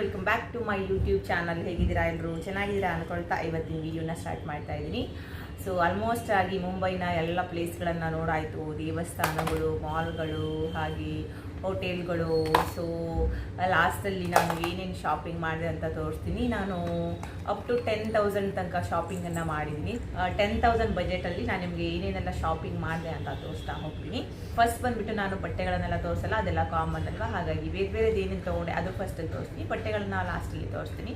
Welcome back to my YouTube channel ಹೇಗಿದ್ದೀರಾ ಎಲ್ಲರೂ ಚೆನ್ನಾಗಿದ್ದೀರಾ ಅಂದ್ಕೊಳ್ತಾ ಇವತ್ತಿನ ವಿಡಿಯೋನ ಸ್ಟಾರ್ಟ್ ಮಾಡ್ತಾ ಇದ್ದೀನಿ. ಸೊ ಆಲ್ಮೋಸ್ಟ್ ಆಗಿ ಮುಂಬೈನ ಎಲ್ಲ ಪ್ಲೇಸ್ಗಳನ್ನು ನೋಡಾಯಿತು. ದೇವಸ್ಥಾನಗಳು ಮಾಲ್ಗಳು ಹಾಗೆ ಹೋಟೆಲ್ಗಳು ಸೊ ಲಾಸ್ಟಲ್ಲಿ ನಾನು ಏನೇನು ಶಾಪಿಂಗ್ ಮಾಡಿದೆ ಅಂತ ತೋರಿಸ್ತೀನಿ. ನಾನು ಅಪ್ ಟು ಟೆನ್ ತೌಸಂಡ್ ತನಕ ಶಾಪಿಂಗನ್ನು ಮಾಡಿದ್ದೀನಿ. ಟೆನ್ ತೌಸಂಡ್ ಬಜೆಟಲ್ಲಿ ನಾನು ನಿಮಗೆ ಏನೇನೆಲ್ಲ ಶಾಪಿಂಗ್ ಮಾಡಿದೆ ಅಂತ ತೋರಿಸ್ತಾ ಹೋಗ್ತೀನಿ. ಫಸ್ಟ್ ಬಂದುಬಿಟ್ಟು ನಾನು ಬಟ್ಟೆಗಳನ್ನೆಲ್ಲ ತೋರಿಸಲ್ಲ, ಅದೆಲ್ಲ ಕಾಮನ್ ಅಲ್ವಾ? ಹಾಗಾಗಿ, ಬೇರೆ ಬೇರೆದು ಏನೇನು ತೊಗೊಂಡೆ, ಅದು ಫಸ್ಟಲ್ಲಿ ತೋರಿಸ್ತೀನಿ. ಬಟ್ಟೆಗಳನ್ನ ಲಾಸ್ಟಲ್ಲಿ ತೋರಿಸ್ತೀನಿ.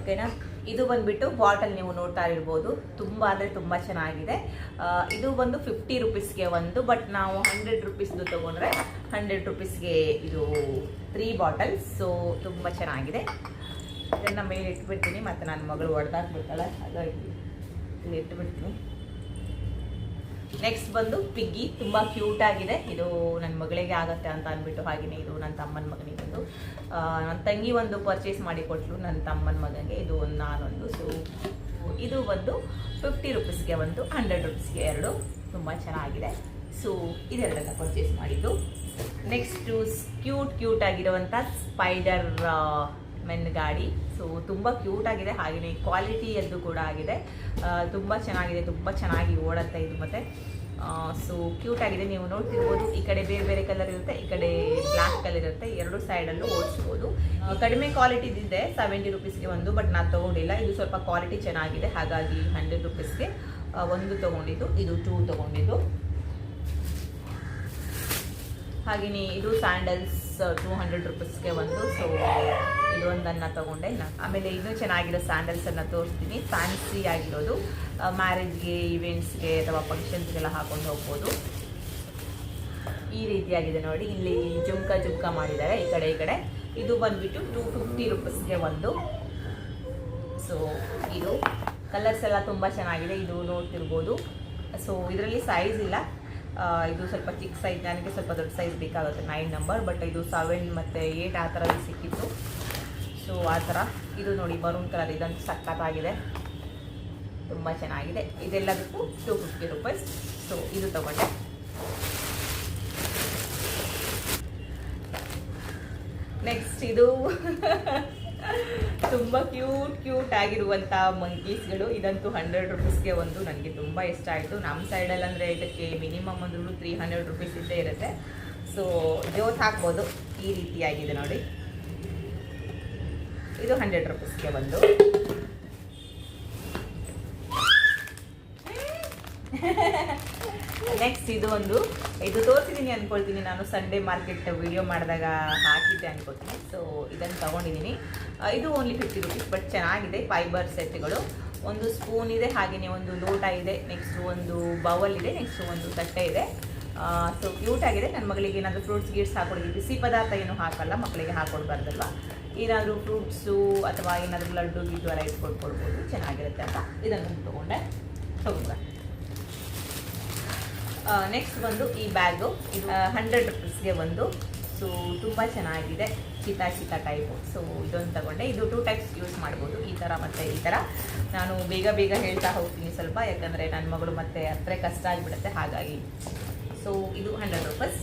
ಓಕೆನಾ ಇದು ಬಂದ್ಬಿಟ್ಟು ಬಾಟಲ್ ನೀವು ನೋಡ್ತಾ ಇರ್ಬೋದು. ತುಂಬ ಅಂದರೆ ತುಂಬ ಚೆನ್ನಾಗಿದೆ. ಇದು ಬಂದು ಫಿಫ್ಟಿ ರುಪೀಸ್ಗೆ ಒಂದು ಬಟ್ ನಾವು ಹಂಡ್ರೆಡ್ ರುಪೀಸ್ದು ತೊಗೊಂಡ್ರೆ ಹಂಡ್ರೆಡ್ ರುಪೀಸ್ಗೆ ಇದು ತ್ರೀ ಬಾಟಲ್ ಸೊ ತುಂಬ ಚೆನ್ನಾಗಿದೆ. ಇದನ್ನು ಮೇಲೆ ಇಟ್ಬಿಡ್ತೀನಿ, ಮತ್ತು ನನ್ನ ಮಗಳು ಹೊಡೆದಾಕ್ಬಿಡ್ತಾಳೆ. ಹಾಗಾಗಿ ಇಲ್ಲಿ ಇಟ್ಬಿಡ್ತೀನಿ. ನೆಕ್ಸ್ಟ್ ಬಂದು ಪಿಗ್ಗಿ, ತುಂಬ ಕ್ಯೂಟ್ ಆಗಿದೆ. ಇದು ನನ್ನ ಮಗಳಿಗೆ ಆಗತ್ತೆ ಅಂತ ಅಂದ್ಬಿಟ್ಟು ಹಾಗೆಯೇ ಇದು ನನ್ನ ತಮ್ಮನ ಮಗನಿಗೆ ಬಂದು. ನನ್ನ ತಂಗಿ ಒಂದು ಪರ್ಚೇಸ್ ಮಾಡಿ ಕೊಟ್ಲು ನನ್ನ ತಮ್ಮನ ಮಗನಿಗೆ. ಇದು ಒಂದು ನಾನೊಂದು ಸೊ ಇದು ಒಂದು ಫಿಫ್ಟಿ ರುಪೀಸ್ಗೆ ಒಂದು ಹಂಡ್ರೆಡ್ ರುಪೀಸ್ಗೆ ಎರಡು. ತುಂಬ ಚೆನ್ನಾಗಿದೆ. ಸೊ ಇದೆರಡನ್ನ ಪರ್ಚೇಸ್ ಮಾಡಿದ್ದು. ನೆಕ್ಸ್ಟು ಕ್ಯೂಟ್ ಕ್ಯೂಟ್ ಆಗಿರುವಂಥ ಸ್ಪೈಡರ್ ಮೆನ್ ಗಾಡಿ. ಸೊ ತುಂಬ ಕ್ಯೂಟ್ ಆಗಿದೆ. ಹಾಗೆಯೇ ಕ್ವಾಲಿಟಿಯದ್ದು ಕೂಡ ಆಗಿದೆ. ತುಂಬ ಚೆನ್ನಾಗಿದೆ. ತುಂಬ ಚೆನ್ನಾಗಿ ಓಡುತ್ತೆ ಇದು ಮತ್ತೆ. ಸೊ ಕ್ಯೂಟ್ ಆಗಿದೆ. ನೀವು ನೋಡ್ತಿರ್ಬೋದು, ಈ ಕಡೆ ಬೇರೆ ಬೇರೆ ಕಲರ್ ಇರುತ್ತೆ, ಈ ಕಡೆ ಬ್ಲ್ಯಾಕ್ ಕಲರ್ ಇರುತ್ತೆ. ಎರಡು ಸೈಡಲ್ಲೂ ಓಡಿಸ್ಬೋದು. ಕಡಿಮೆ ಕ್ವಾಲಿಟಿ ಇದೆ ಸೆವೆಂಟಿ ರುಪೀಸ್ಗೆ ಒಂದು ಬಟ್ ನಾನು ತೊಗೊಂಡಿಲ್ಲ. ಇದು ಸ್ವಲ್ಪ ಕ್ವಾಲಿಟಿ ಚೆನ್ನಾಗಿದೆ. ಹಾಗಾಗಿ ಹಂಡ್ರೆಡ್ ರುಪೀಸ್ಗೆ ಒಂದು ತೊಗೊಂಡಿದ್ದು. ಇದು ಟೂ ತೊಗೊಂಡಿದ್ದು. ಹಾಗೆಯೇ ಇದು ಸ್ಯಾಂಡಲ್ಸ್ ಟೂ ಹಂಡ್ರೆಡ್ ರುಪೀಸ್ಗೆ ಒಂದು. ಸೊ ಇದೊಂದನ್ನು ತೊಗೊಂಡೆ. ಆಮೇಲೆ ಇನ್ನೂ ಚೆನ್ನಾಗಿರೋ ಸ್ಯಾಂಡಲ್ಸನ್ನು ತೋರಿಸ್ತೀನಿ. ಫ್ಯಾನ್ಸಿ ಆಗಿರೋದು. ಮ್ಯಾರೇಜ್ಗೆ ಇವೆಂಟ್ಸ್ಗೆ ಅಥವಾ ಫಂಕ್ಷನ್ಸ್ಗೆಲ್ಲ ಹಾಕೊಂಡು ಹೋಗ್ಬೋದು. ಈ ರೀತಿಯಾಗಿದೆ ನೋಡಿ. ಇಲ್ಲಿ ಜುಮ್ಕ ಜುಮ್ಕ ಮಾಡಿದ್ದಾರೆ ಈ ಕಡೆ ಈ ಕಡೆ. ಇದು ಬಂದ್ಬಿಟ್ಟು ಟೂ ಫಿಫ್ಟಿ ರುಪೀಸ್ಗೆ ಒಂದು. ಸೊ ಇದು ಕಲರ್ಸ್ ಎಲ್ಲ ತುಂಬ ಚೆನ್ನಾಗಿದೆ. ಇದು ನೋಡ್ತಿರ್ಬೋದು. ಸೊ ಇದರಲ್ಲಿ ಸೈಜ್ ಇಲ್ಲ. ಇದು ಸ್ವಲ್ಪ ಚಿಕ್ಕ ಸೈಜ್ ನನಗೆ ಸ್ವಲ್ಪ ದೊಡ್ಡ ಸೈಜ್ ಬೇಕಾಗುತ್ತೆ ನೈನ್ ನಂಬರ್ ಬಟ್ ಇದು ಸೆವೆನ್ ಮತ್ತು ಏಯ್ಟ್ ಆ ಥರ ಸಿಕ್ಕಿತ್ತು. ಸೊ ಆ ಥರ. ಇದು ನೋಡಿ ಬರೂನ್ ಕಲರ್ ಇದಂತೂ ಸಕ್ಕತ್ತಾಗಿದೆ. ತುಂಬ ಚೆನ್ನಾಗಿದೆ. ಇದೆಲ್ಲದಕ್ಕೂ ಟೂ ಫಿಫ್ಟಿ ರುಪೀಸ್ ಸೊ ಇದು ತಗೊಂಡೆ. ನೆಕ್ಸ್ಟ್ ಇದು ತುಂಬ ಕ್ಯೂಟ್ ಕ್ಯೂಟ್ ಆಗಿರುವಂಥ ಮಂಕೀಸ್ಗಳು. ಇದಂತೂ ಹಂಡ್ರೆಡ್ ರುಪೀಸ್ಗೆ ಒಂದು ನನಗೆ ತುಂಬ ಇಷ್ಟ ಆಯಿತು. ನಮ್ಮ ಸೈಡಲ್ಲಿ ಅಂದರೆ ಇದಕ್ಕೆ ಮಿನಿಮಮ್ ಅಂದ್ರೂ ತ್ರೀ ಹಂಡ್ರೆಡ್ ರುಪೀಸ್ ಇದ್ದೇ ಇರುತ್ತೆ. ಸೊ ಜೋತ್ ಹಾಕ್ಬೋದು. ಈ ರೀತಿಯಾಗಿದೆ ನೋಡಿ. ಇದು ಹಂಡ್ರೆಡ್ ರುಪೀಸ್ಗೆ ಒಂದು. ನೆಕ್ಸ್ಟ್ ಇದು ಒಂದು, ಇದು ತೋರಿಸಿದ್ದೀನಿ ಅಂದ್ಕೊಳ್ತೀನಿ ನಾನು ಸಂಡೇ ಮಾರ್ಕೆಟ್ ವಿಡಿಯೋ ಮಾಡಿದಾಗ ಹಾಕಿದ್ದೆ ಅಂದ್ಕೊಳ್ತೀನಿ ಸೊ ಇದನ್ನು ತಗೊಂಡಿದ್ದೀನಿ ಇದು ಓನ್ಲಿ ಫಿಫ್ಟಿ ರುಪೀಸ್ ಬಟ್ ಚೆನ್ನಾಗಿದೆ ಫೈಬರ್ ಸೆಟ್ಗಳು ಒಂದು ಸ್ಪೂನ್ ಇದೆ, ಹಾಗೆಯೇ ಒಂದು ಲೋಟ ಇದೆ ನೆಕ್ಸ್ಟ್ ಒಂದು ಬೌಲ್ ಇದೆ ನೆಕ್ಸ್ಟ್ ಒಂದು ತಟ್ಟೆ ಇದೆ. ಸೊ ಕ್ಯೂಟ್ ಆಗಿದೆ. ನನ್ನ ಮಗಳಿಗೆ ಏನಾದರೂ ಫ್ರೂಟ್ಸ್ ಗೀಟ್ಸ್ ಹಾಕೊಡೋದು ಬಿಸಿ ಪದಾರ್ಥ ಏನು ಹಾಕಲ್ಲ ಮಕ್ಕಳಿಗೆ ಹಾಕೊಡ್ಬಾರ್ದಲ್ವ? ಏನಾದರೂ ಫ್ರೂಟ್ಸು ಅಥವಾ ಏನಾದರೂ ಲಡ್ಡು, ಗಿಡ್ಡು ಎಲ್ಲ ಇಟ್ಕೊಡ್ಕೊಡ್ಬೋದು ಚೆನ್ನಾಗಿರುತ್ತೆ ಅಂತ ಇದನ್ನು ತೊಗೊಂಡೆ. ತಗೊಂಡೆ ನೆಕ್ಸ್ಟ್ ಬಂದು ಈ ಬ್ಯಾಗು ಇದು ಹಂಡ್ರೆಡ್ ರುಪೀಸ್ಗೆ ಒಂದು ಸೊ ತುಂಬ ಚೆನ್ನಾಗಿದೆ. ಶೀತ ಶೀತ ಟೈಪು ಸೊ ಇದೊಂದು ತಗೊಂಡೆ. ಇದು ಟೂ ಟೈಪ್ಸ್ ಯೂಸ್ ಮಾಡ್ಬೋದು. ಈ ಥರ ಮತ್ತು ಈ ಥರ ನಾನು ಬೇಗ ಬೇಗ ಹೇಳ್ತಾ ಹೋಗ್ತೀನಿ ಸ್ವಲ್ಪ. ಯಾಕಂದರೆ ನನ್ನ ಮಗಳು ಮತ್ತೆ ಹತ್ರ ಕಷ್ಟ ಆಗಿಬಿಡುತ್ತೆ. ಹಾಗಾಗಿ. ಸೊ ಇದು ಹಂಡ್ರೆಡ್ ರುಪೀಸ್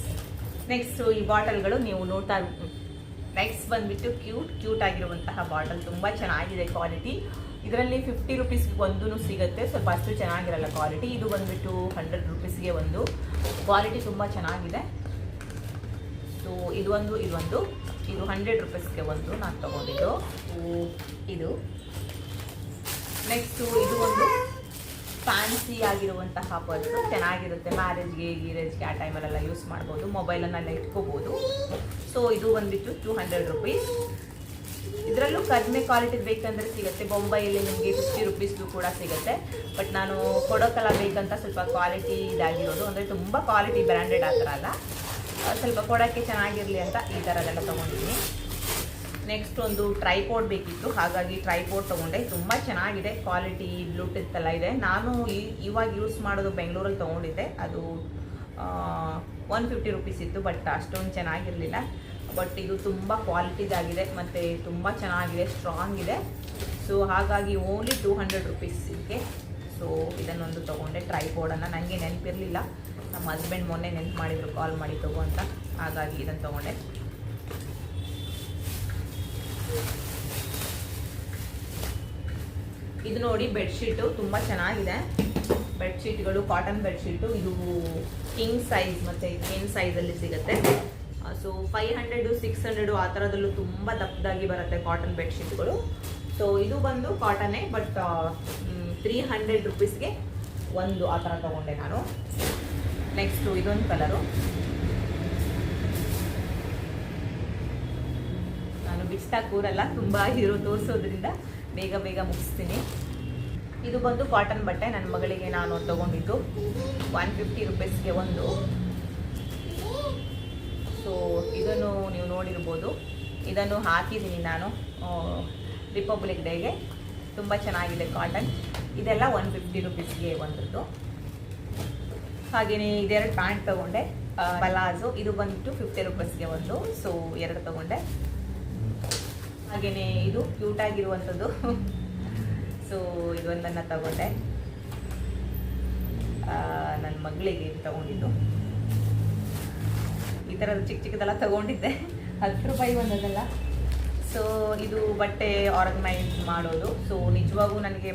ನೆಕ್ಸ್ಟು ಈ ಬಾಟಲ್ಗಳು ನೀವು ನೋಡ್ತಾ ನೆಕ್ಸ್ಟ್ ಬಂದುಬಿಟ್ಟು ಕ್ಯೂಟ್ ಕ್ಯೂಟ್ ಆಗಿರುವಂತಹ ಬಾಟಲ್. ತುಂಬ ಚೆನ್ನಾಗಿದೆ ಕ್ವಾಲಿಟಿ ಇದರಲ್ಲಿ ಫಿಫ್ಟಿ ರುಪೀಸ್ಗೆ ಒಂದೂ ಸಿಗುತ್ತೆ. ಸ್ವಲ್ಪ ಅಷ್ಟು ಚೆನ್ನಾಗಿರಲ್ಲ ಕ್ವಾಲಿಟಿ ಇದು ಬಂದುಬಿಟ್ಟು ಹಂಡ್ರೆಡ್ ರುಪೀಸ್ಗೆ ಒಂದು ಕ್ವಾಲಿಟಿ ತುಂಬ ಚೆನ್ನಾಗಿದೆ. ಸೊ ಇದು ಒಂದು ಇದೊಂದು ಇದು ಹಂಡ್ರೆಡ್ ರುಪೀಸ್ಗೆ ಒಂದು ನಾನು ತೊಗೊಂಡಿದ್ದು. ಇದು. ನೆಕ್ಸ್ಟು ಇದು ಒಂದು ಫ್ಯಾನ್ಸಿ ಆಗಿರುವಂತಹ ಪರ್ಸು ಚೆನ್ನಾಗಿರುತ್ತೆ. ಮ್ಯಾರೇಜ್ಗೆ ಗೀರೇಜ್ಗೆ ಆ ಟೈಮಲ್ಲೆಲ್ಲ ಯೂಸ್ ಮಾಡ್ಬೋದು. ಮೊಬೈಲನ್ನೆಲ್ಲ ಇಟ್ಕೋಬೋದು. ಸೊ ಇದು ಬಂದ್ಬಿಟ್ಟು ಟೂ ಹಂಡ್ರೆಡ್ ರುಪೀಸ್ ಇದರಲ್ಲೂ ಕಡಿಮೆ ಕ್ವಾಲಿಟಿ ಬೇಕಂದ್ರೆ ಸಿಗುತ್ತೆ. ಬೊಂಬೈಯಲ್ಲಿ ನಿಮಗೆ ಫಿಫ್ಟಿ ರುಪೀಸ್ದು ಕೂಡ ಸಿಗುತ್ತೆ. ಬಟ್ ನಾನು ಕೊಡೋಕಲ್ಲ ಬೇಕಂತ ಸ್ವಲ್ಪ ಕ್ವಾಲಿಟಿ ಇದಾಗಿರೋದು. ಅಂದರೆ ತುಂಬ ಕ್ವಾಲಿಟಿ ಬ್ರ್ಯಾಂಡೆಡ್ ಆ ಥರ ಅಲ್ಲ. ಸ್ವಲ್ಪ ಕೊಡೋಕ್ಕೆ ಚೆನ್ನಾಗಿರಲಿ ಅಂತ ಈ ಥರದೆಲ್ಲ ತೊಗೊಂಡಿದ್ದೀನಿ. ನೆಕ್ಸ್ಟ್ ಒಂದು ಟ್ರೈಪೋರ್ಡ್ ಬೇಕಿತ್ತು. ಹಾಗಾಗಿ ಟ್ರೈಪೋಡ್ ತೊಗೊಂಡೆ. ತುಂಬ ಚೆನ್ನಾಗಿದೆ. ಕ್ವಾಲಿಟಿ ಬ್ಲೂಟೂತ್ ಎಲ್ಲ ಇದೆ. ನಾನು ಇವಾಗ ಯೂಸ್ ಮಾಡೋದು ಬೆಂಗಳೂರಲ್ಲಿ ತೊಗೊಂಡಿದ್ದೆ. ಅದು ಒನ್ ಫಿಫ್ಟಿ ರುಪೀಸ್ ಇತ್ತು. ಬಟ್ ಅಷ್ಟೊಂದು ಚೆನ್ನಾಗಿರಲಿಲ್ಲ. ಬಟ್ ಇದು ತುಂಬ ಕ್ವಾಲಿಟಿದಾಗಿದೆ ಮತ್ತು ತುಂಬ ಚೆನ್ನಾಗಿದೆ ಸ್ಟ್ರಾಂಗ್ ಇದೆ. ಸೊ ಹಾಗಾಗಿ ಓನ್ಲಿ ಟೂ ಹಂಡ್ರೆಡ್ ರುಪೀಸ್ ಇದಕ್ಕೆ ಸೊ ಇದನ್ನೊಂದು ತೊಗೊಂಡೆ ಟ್ರೈಪೋರ್ಡನ್ನು ನನಗೆ ನೆನಪಿರಲಿಲ್ಲ. ನಮ್ಮ ಹಸ್ಬೆಂಡ್ ಮೊನ್ನೆ ನೆನ್ಪು ಮಾಡಿದ್ರು ಕಾಲ್ ಮಾಡಿ ತಗೋ ಅಂತ. ಹಾಗಾಗಿ ಇದನ್ನು ತೊಗೊಂಡೆ. ಇದು ನೋಡಿ ಬೆಡ್ಶೀಟು ತುಂಬ ಚೆನ್ನಾಗಿದೆ. ಬೆಡ್ಶೀಟ್ಗಳು ಕಾಟನ್ ಬೆಡ್ಶೀಟು ಇದು ಕಿಂಗ್ ಸೈಜ್ ಮತ್ತು ಕಿಂಗ್ ಸೈಜಲ್ಲಿ ಸಿಗುತ್ತೆ. So five hundred six hundred ಆ ಥರದಲ್ಲೂ ತುಂಬ ದಪ್ಪದಾಗಿ ಬರುತ್ತೆ ಕಾಟನ್ ಬೆಡ್ಶೀಟ್ಗಳು ಸೊ ಇದು ಬಂದು ಕಾಟನ್ನೇ ಬಟ್ ತ್ರೀ ಹಂಡ್ರೆಡ್ ರುಪೀಸ್ಗೆ ಒಂದು ಆ ಥರ ತೊಗೊಂಡೆ ನಾನು. ನೆಕ್ಸ್ಟು ಇದೊಂದು ಕಲರು ನಾನು ಬಿಚ್ತಾ ಕೂರಲ್ಲ, ತುಂಬ ಹೀರೋ ತೋರಿಸೋದ್ರಿಂದ ಬೇಗ ಬೇಗ ಮುಗಿಸ್ತೀನಿ. ಇದು ಬಂದು ಕಾಟನ್ ಬಟ್ಟೆ, ನನ್ನ ಮಗಳಿಗೆ ನಾನು ತಗೊಂಡಿದ್ದು. ಒನ್ ಫಿಫ್ಟಿ ರುಪೀಸ್ಗೆ ಒಂದು. ಸೊ ಇದನ್ನು ನೀವು ನೋಡಿರ್ಬೋದು. ಇದನ್ನು ಹಾಕಿದ್ದೀನಿ ನಾನು. ರಿಪಬ್ಲಿಕ್ ಡೇಗೆ ತುಂಬ ಚೆನ್ನಾಗಿದೆ ಕಾಟನ್ ಇದೆಲ್ಲ ಒನ್ ಫಿಫ್ಟಿ ರುಪೀಸ್ಗೆ ಒಂದದ್ದು ಹಾಗೆಯೇ ಇದೆರಡು ಪ್ಯಾಂಟ್ ತೊಗೊಂಡೆ. ಪಲಾಜು ಇದು ಬಂದು ಫಿಫ್ಟಿ ರುಪೀಸ್ಗೆ ಒಂದು. ಸೊ ಎರಡು ತೊಗೊಂಡೆ. ಹಾಗೆಯೇ ಇದು ಕ್ಯೂಟ್ ಆಗಿರುವಂಥದ್ದು. ಸೊ ಇದೊಂದನ್ನು ತಗೊಂಡೆ. ನನ್ನ ಮಗಳಿಗೆ ತಗೊಂಡಿದ್ದು. ಈ ಥರದ ಚಿಕ್ಕ ಚಿಕ್ಕದೆಲ್ಲ ತಗೊಂಡಿದ್ದೆ. ಹತ್ತು ರೂಪಾಯಿ ಒಂದದಲ್ಲ. ಸೊ ಇದು ಬಟ್ಟೆ ಆರ್ಗನೈಸ್ ಮಾಡೋದು. ಸೊ ನಿಜವಾಗೂ ನನಗೆ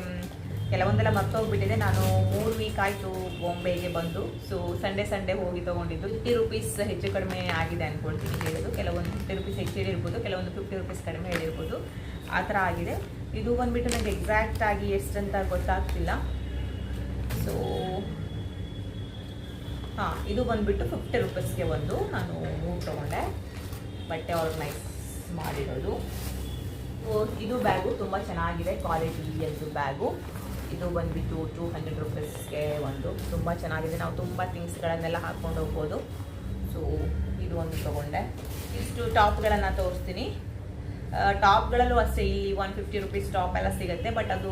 ಕೆಲವೊಂದೆಲ್ಲ ಮರ್ತೋಗ್ಬಿಟ್ಟಿದೆ. ನಾನು ಮೂರು ವೀಕ್ ಆಯಿತು ಬಾಂಬೆಗೆ ಬಂದು. ಸೊ ಸಂಡೇ ಸಂಡೇ ಹೋಗಿ ತೊಗೊಂಡಿದ್ದು. ಫಿಫ್ಟಿ ರುಪೀಸ್ ಹೆಚ್ಚು ಕಡಿಮೆ ಆಗಿದೆ ಅಂದ್ಕೊಳ್ತೀನಿ ಹೇಳೋದು. ಕೆಲವೊಂದು ಫಿಫ್ಟಿ ರುಪೀಸ್ ಹೆಚ್ಚು ಹೇಳಿರ್ಬೋದು, ಕೆಲವೊಂದು ಫಿಫ್ಟಿ ರುಪೀಸ್ ಕಡಿಮೆ ಹೇಳಿರ್ಬೋದು. ಆ ಥರ ಆಗಿದೆ. ಇದು ಬಂದುಬಿಟ್ಟು ನನಗೆ ಎಕ್ಸಾಕ್ಟ್ ಆಗಿ ಎಷ್ಟಂತ ಗೊತ್ತಾಗ್ತಿಲ್ಲ. ಸೊ ಹಾಂ, ಇದು ಬಂದುಬಿಟ್ಟು ಫಿಫ್ಟಿ ರುಪೀಸ್ಗೆ ಒಂದು ನಾನು ಮೂರು ತಗೊಂಡೆ. ಬಟ್ಟೆ ಆರ್ಗನೈಸ್ ಮಾಡಿರೋದು ಇದು ಬ್ಯಾಗು ತುಂಬ ಚೆನ್ನಾಗಿದೆ ಕ್ವಾಲಿಟಿ ಎಲ್ಲದು ಬ್ಯಾಗು. ಇದು ಬಂದ್ಬಿಟ್ಟು ಟೂ ಹಂಡ್ರೆಡ್ ರುಪೀಸ್ಗೆ ಒಂದು. ತುಂಬ ಚೆನ್ನಾಗಿದೆ, ನಾವು ತುಂಬ ಥಿಂಗ್ಸ್ಗಳನ್ನೆಲ್ಲ ಹಾಕ್ಕೊಂಡು ಹೋಗ್ಬೋದು. ಸೊ ಇದು ಒಂದು ತೊಗೊಂಡೆ. ಇಷ್ಟು ಟಾಪ್ಗಳನ್ನು ತೋರಿಸ್ತೀನಿ. ಟಾಪ್ಗಳಲ್ಲೂ ಅಷ್ಟೇ ಇಲ್ಲಿ ಒನ್ ಫಿಫ್ಟಿ ರುಪೀಸ್ ಟಾಪ್ ಎಲ್ಲ ಸಿಗುತ್ತೆ ಬಟ್ ಅದು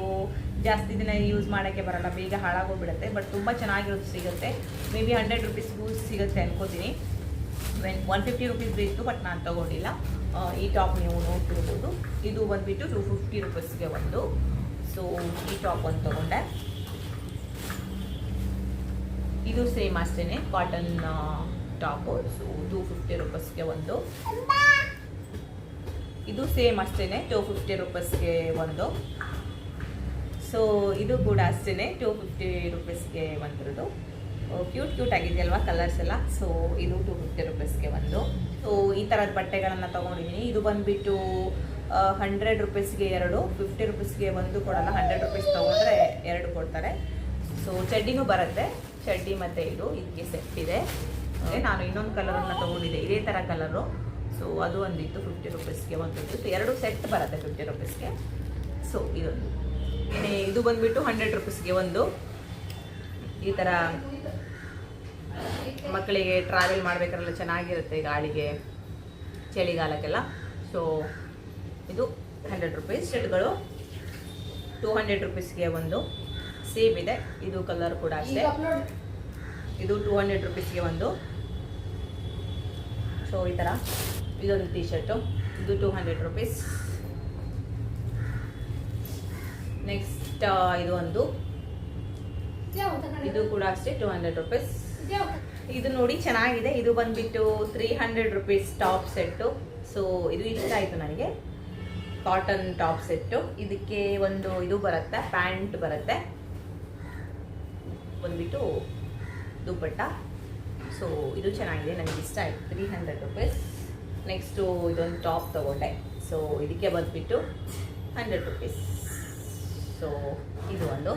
ಜಾಸ್ತಿ ದಿನ ಯೂಸ್ ಮಾಡೋಕ್ಕೆ ಬರಲ್ಲ. ಬೇಗ ಹಾಳಾಗೋಗ್ಬಿಡುತ್ತೆ ಬಟ್ ತುಂಬ ಚೆನ್ನಾಗಿರೋದು ಸಿಗುತ್ತೆ. ಮೇ ಬಿ ಹಂಡ್ರೆಡ್ ರುಪೀಸ್ಗೂ ಸಿಗುತ್ತೆ ಅನ್ಕೋತೀನಿ. ವೆನ್ ಒನ್ ಫಿಫ್ಟಿ ರುಪೀಸ್ ಇತ್ತು ಬಟ್ ನಾನು ತೊಗೊಂಡಿಲ್ಲ. ಈ ಟಾಪ್ ನೀವು ನೋಡ್ತಿರ್ಬೋದು. ಇದು ಬಂದುಬಿಟ್ಟು ಟೂ ಫಿಫ್ಟಿ ರುಪೀಸ್ಗೆ ಒಂದು. ಸೊ ಈ ಟಾಪ್ ಒಂದು ತೊಗೊಂಡೆ. ಇದು ಸೇಮ್ ಅಷ್ಟೇ cotton top. So two fifty ರುಪೀಸ್ಗೆ ಒಂದು. ಇದು ಸೇಮ್ ಅಷ್ಟೇ ಟೂ ಫಿಫ್ಟಿ ರುಪೀಸ್ಗೆ ಒಂದು. ಸೊ ಇದು ಕೂಡ ಅಷ್ಟೇ ಟೂ ಫಿಫ್ಟಿ ರುಪೀಸ್ಗೆ ಒಂದ್ರದ್ದು ಕ್ಯೂಟ್ ಕ್ಯೂಟ್ ಆಗಿದೆಯಲ್ವಾ ಕಲರ್ಸ್ ಎಲ್ಲ? ಸೊ ಇದು ಟೂ ಫಿಫ್ಟಿ ರುಪೀಸ್ಗೆ ಒಂದು. ಸೊ ಈ ಥರದ ಬಟ್ಟೆಗಳನ್ನು ತೊಗೊಂಡಿದ್ದೀನಿ ಇದು ಬಂದುಬಿಟ್ಟು ಹಂಡ್ರೆಡ್ ರುಪೀಸ್ಗೆ ಎರಡು ಫಿಫ್ಟಿ ರುಪೀಸ್ಗೆ ಒಂದು ಕೊಡಲ್ಲ. ಹಂಡ್ರೆಡ್ ರುಪೀಸ್ ತೊಗೊಂಡ್ರೆ ಎರಡು ಕೊಡ್ತಾರೆ. ಸೊ ಚಡ್ಡಿನೂ ಬರುತ್ತೆ. ಚಡ್ಡಿ ಮತ್ತು ಇದು ಇದಕ್ಕೆ ಸೆಟ್ ಇದೆ. ನಾನು ಇನ್ನೊಂದು ಕಲರನ್ನು ತೊಗೊಂಡಿದ್ದೆ. ಇದೇ ಥರ ಕಲರು ಸೊ ಅದು ಒಂದಿತ್ತು ಫಿಫ್ಟಿ ರುಪೀಸ್ಗೆ ಒಂದು ಎರಡು ಸೆಟ್ ಬರುತ್ತೆ ಫಿಫ್ಟಿ ರುಪೀಸ್ಗೆ ಸೊ ಇದೊಂದು. ಇದು ಬಂದುಬಿಟ್ಟು ಹಂಡ್ರೆಡ್ ರುಪೀಸ್ಗೆ ಒಂದು. ಈ ಥರ ಮಕ್ಕಳಿಗೆ ಟ್ರಾವೆಲ್ ಮಾಡಬೇಕಾದ್ರೆ ಚೆನ್ನಾಗಿರುತ್ತೆ ಗಾಳಿಗೆ ಚಳಿಗಾಲಕ್ಕೆಲ್ಲ. ಸೊ ಇದು ಹಂಡ್ರೆಡ್ ರುಪೀಸ್ ಸೆಟ್ಗಳು ಟೂ ಹಂಡ್ರೆಡ್ ರುಪೀಸ್ಗೆ ಒಂದು. ಸೇಮ್ ಇದೆ. ಇದು ಕಲರ್ ಕೂಡ ಅಷ್ಟೇ. ಇದು ಟೂ ಹಂಡ್ರೆಡ್ ರುಪೀಸ್ಗೆ ಒಂದು. ಸೊ ಈ ಥರ ಇದೊಂದು ಟೀ ಶರ್ಟು ಇದು ಟೂ ಹಂಡ್ರೆಡ್ ರುಪೀಸ್ ನೆಕ್ಸ್ಟ್ ಇದು ಒಂದು. ಇದು ಕೂಡ ಅಷ್ಟೇ ಟೂ ಹಂಡ್ರೆಡ್ ರುಪೀಸ್ ಇದು ನೋಡಿ ಚೆನ್ನಾಗಿದೆ. ಇದು ಬಂದ್ಬಿಟ್ಟು three hundred rupees top set so ಇದು ಇಷ್ಟ ಆಯಿತು ನನಗೆ. ಕಾಟನ್ ಟಾಪ್ ಸೆಟ್ಟು ಇದಕ್ಕೆ ಒಂದು ಇದು ಬರುತ್ತೆ ಪ್ಯಾಂಟ್ ಬರುತ್ತೆ. ಬಂದ್ಬಿಟ್ಟು ದುಪ್ಪಟ್ಟ. ಸೊ ಇದು ಚೆನ್ನಾಗಿದೆ. ನನಗೆ ಇಷ್ಟ ಆಯಿತು. ತ್ರೀ ಹಂಡ್ರೆಡ್ ರುಪೀಸ್ ನೆಕ್ಸ್ಟು ಇದೊಂದು ಟಾಪ್ ತೊಗೊಂಡೆ ಸೊ ಇದಕ್ಕೆ ಬಂದುಬಿಟ್ಟು ಹಂಡ್ರೆಡ್ ರುಪೀಸ್ ಸೊ ಇದು ಒಂದು.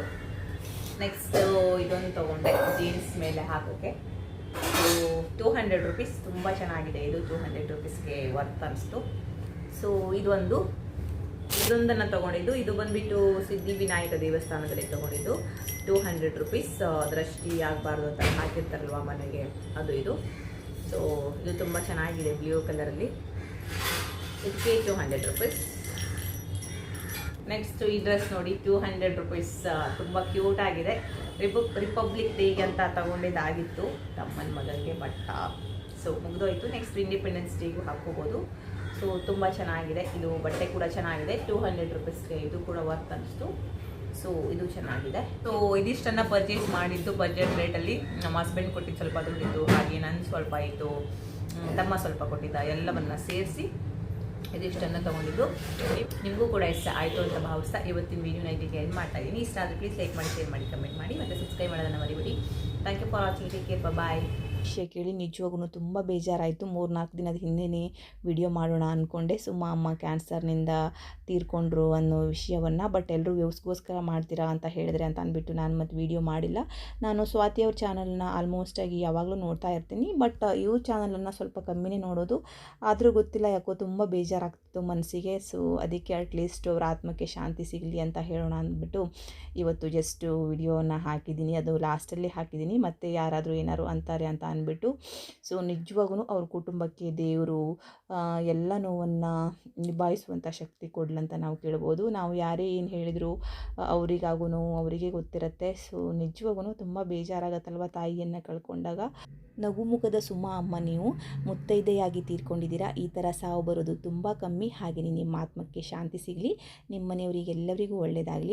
ನೆಕ್ಸ್ಟ್ ಇದೊಂದು ತೊಗೊಂಡೆ. ಜೀನ್ಸ್ ಮೇಲೆ ಹಾಕೋಕ್ಕೆ ಸೊ ಟೂ ಹಂಡ್ರೆಡ್ ರುಪೀಸ್ ತುಂಬ ಚೆನ್ನಾಗಿದೆ. ಇದು ಟೂ ಹಂಡ್ರೆಡ್ ರುಪೀಸ್ಗೆ ವರ್ತ್ ಅನಿಸ್ತು. ಸೊ ಇದೊಂದು. ಇದೊಂದನ್ನು ತೊಗೊಂಡಿದ್ದು. ಇದು ಬಂದುಬಿಟ್ಟು ಸಿದ್ಧಿವಿನಾಯಕ ದೇವಸ್ಥಾನದಲ್ಲಿ ತೊಗೊಂಡಿದ್ದು. ಟೂ ಹಂಡ್ರೆಡ್ ರುಪೀಸ್ ದೃಷ್ಟಿ ಆಗಬಾರ್ದು ಅಂತ ಹಾಕಿರ್ತಾರಲ್ವ ಮನೆಗೆ. ಅದು ಇದು. ಸೊ ಇದು ತುಂಬ ಚೆನ್ನಾಗಿದೆ ಬ್ಲೂ ಕಲರಲ್ಲಿ ಇದಕ್ಕೆ ಟೂ ಹಂಡ್ರೆಡ್ ರುಪೀಸ್ ನೆಕ್ಸ್ಟ್ ಈ ಡ್ರೆಸ್ ನೋಡಿ ಟೂ ಹಂಡ್ರೆಡ್ ರುಪೀಸ್ ತುಂಬ ಕ್ಯೂಟ್ ಆಗಿದೆ. ರಿಪಬ್ ರಿಪಬ್ಲಿಕ್ ಡೇಗೆ ಅಂತ ತಗೊಂಡಿದ್ದಾಗಿತ್ತು ತಮ್ಮನ ಮಗನಿಗೆ ಬಟ್ಟ ಸೊ ಮುಗಿದೋಯ್ತು. ನೆಕ್ಸ್ಟ್ ಇಂಡಿಪೆಂಡೆನ್ಸ್ ಡೇಗೂ ಹಾಕ್ಕೋಬೋದು. ಸೊ ತುಂಬ ಚೆನ್ನಾಗಿದೆ. ಇದು ಬಟ್ಟೆ ಕೂಡ ಚೆನ್ನಾಗಿದೆ. ಟೂ ಹಂಡ್ರೆಡ್ ರುಪೀಸ್ಗೆ ಇದು ಕೂಡ ವರ್ತ್ ಅನಿಸ್ತು. ಸೊ ಇದು ಚೆನ್ನಾಗಿದೆ. ಸೊ ಇದಿಷ್ಟನ್ನು ಪರ್ಚೇಸ್ ಮಾಡಿದ್ದು ಬಜೆಟ್ ರೇಟಲ್ಲಿ ನಮ್ಮ ಹಸ್ಬೆಂಡ್ ಕೊಟ್ಟಿದ್ದು ಸ್ವಲ್ಪ ದುಡ್ಡಿತ್ತು ಹಾಗೆ ನಾನು ಸ್ವಲ್ಪ ಇತ್ತು ತಮ್ಮ ಸ್ವಲ್ಪ ಕೊಟ್ಟಿದ್ದ ಎಲ್ಲವನ್ನ ಸೇರಿಸಿ ಇದಿಷ್ಟನ್ನು ತೊಗೊಂಡಿದ್ದು. ನಿಮಗೂ ಕೂಡ ಇಷ್ಟ ಆಯಿತು ಅಂತ ಭಾವಿಸ್ತಾ ಇವತ್ತಿನ ವೀಡಿಯೋನ ನೈಟಿಗೆ ಎಂಡ್ ಮಾಡ್ತಾ ಇದ್ದೀನಿ. ಇಷ್ಟ ಆದರೆ ಪ್ಲೀಸ್ ಲೈಕ್ ಮಾಡಿ ಶೇರ್ ಮಾಡಿ ಕಮೆಂಟ್ ಮಾಡಿ ಮತ್ತು ಸಬ್ಸ್ಕ್ರೈಬ್ ಮಾಡೋದನ್ನು ಮರಿಬಿಡಿ. Thank you for watching take care bye ವಿಷಯ ಕೇಳಿ ನಿಜವಾಗೂ ತುಂಬ ಬೇಜಾರಾಯಿತು. ಮೂರು ನಾಲ್ಕು ದಿನದ ಹಿಂದೆಯೇ ವಿಡಿಯೋ ಮಾಡೋಣ ಅಂದ್ಕೊಂಡೆ ಸುಮ್ಮ ಅಮ್ಮ ಕ್ಯಾನ್ಸರ್ನಿಂದ ತೀರ್ಕೊಂಡ್ರು ಅನ್ನೋ ವಿಷಯವನ್ನು ಬಟ್ ಎಲ್ಲರೂ ವ್ಯೂಸ್ಗೋಸ್ಕರ ಮಾಡ್ತೀರಾ ಅಂತ ಹೇಳಿದ್ರೆ ಅಂತ ಅಂದ್ಬಿಟ್ಟು ನಾನು ಮತ್ತು ವಿಡಿಯೋ ಮಾಡಿಲ್ಲ. ನಾನು ಸ್ವಾತಿ ಅವ್ರ ಚಾನಲ್ನ ಆಲ್ಮೋಸ್ಟಾಗಿ ಯಾವಾಗಲೂ ನೋಡ್ತಾ ಇರ್ತೀನಿ ಬಟ್ ಇವ್ರ ಚಾನಲನ್ನು ಸ್ವಲ್ಪ ಕಮ್ಮಿನೇ ನೋಡೋದು. ಆದರೂ ಗೊತ್ತಿಲ್ಲ ಯಾಕೋ ತುಂಬ ಬೇಜಾರಾಗ್ತಿತ್ತು ಮನಸ್ಸಿಗೆ ಸೊ ಅದಕ್ಕೆ ಅಟ್ಲೀಸ್ಟ್ ಅವ್ರ ಆತ್ಮಕ್ಕೆ ಶಾಂತಿ ಸಿಗಲಿ ಅಂತ ಹೇಳೋಣ ಅಂದ್ಬಿಟ್ಟು ಇವತ್ತು ಜಸ್ಟು ವಿಡಿಯೋನ ಹಾಕಿದ್ದೀನಿ. ಅದು ಲಾಸ್ಟಲ್ಲಿ ಹಾಕಿದ್ದೀನಿ. ಮತ್ತು ಯಾರಾದರೂ ಏನಾದ್ರು ಅಂತಾರೆ ಅಂತ ಅಂದ್ಬಿಟ್ಟು ಸೊ ನಿಜವಾಗೂ ಅವ್ರ ಕುಟುಂಬಕ್ಕೆ ದೇವರು ಎಲ್ಲ ನೋವನ್ನು ನಿಭಾಯಿಸುವಂಥ ಶಕ್ತಿ ಕೊಡ್ಲಂತ ನಾವು ಕೇಳ್ಬೋದು. ನಾವು ಯಾರೇ ಏನು ಹೇಳಿದ್ರು ಅವರಿಗಾಗೂ ಅವರಿಗೆ ಗೊತ್ತಿರುತ್ತೆ. ಸೊ ನಿಜವಾಗೂ ತುಂಬ ಬೇಜಾರಾಗತ್ತಲ್ವ ತಾಯಿಯನ್ನು ಕಳ್ಕೊಂಡಾಗ? ನಗುಮುಖದ ಸುಮಾ ಅಮ್ಮ ನೀವು ಮುತ್ತೈದೆಯಾಗಿ ತೀರ್ಕೊಂಡಿದ್ದೀರಾ? ಈ ಥರ ಸಾವು ಬರೋದು ತುಂಬ ಕಮ್ಮಿ. ಹಾಗೆಯೇ ನಿಮ್ಮ ಆತ್ಮಕ್ಕೆ ಶಾಂತಿ ಸಿಗಲಿ. ನಿಮ್ಮ ಮನೆಯವರಿಗೆಲ್ಲರಿಗೂ ಒಳ್ಳೆಯದಾಗಲಿ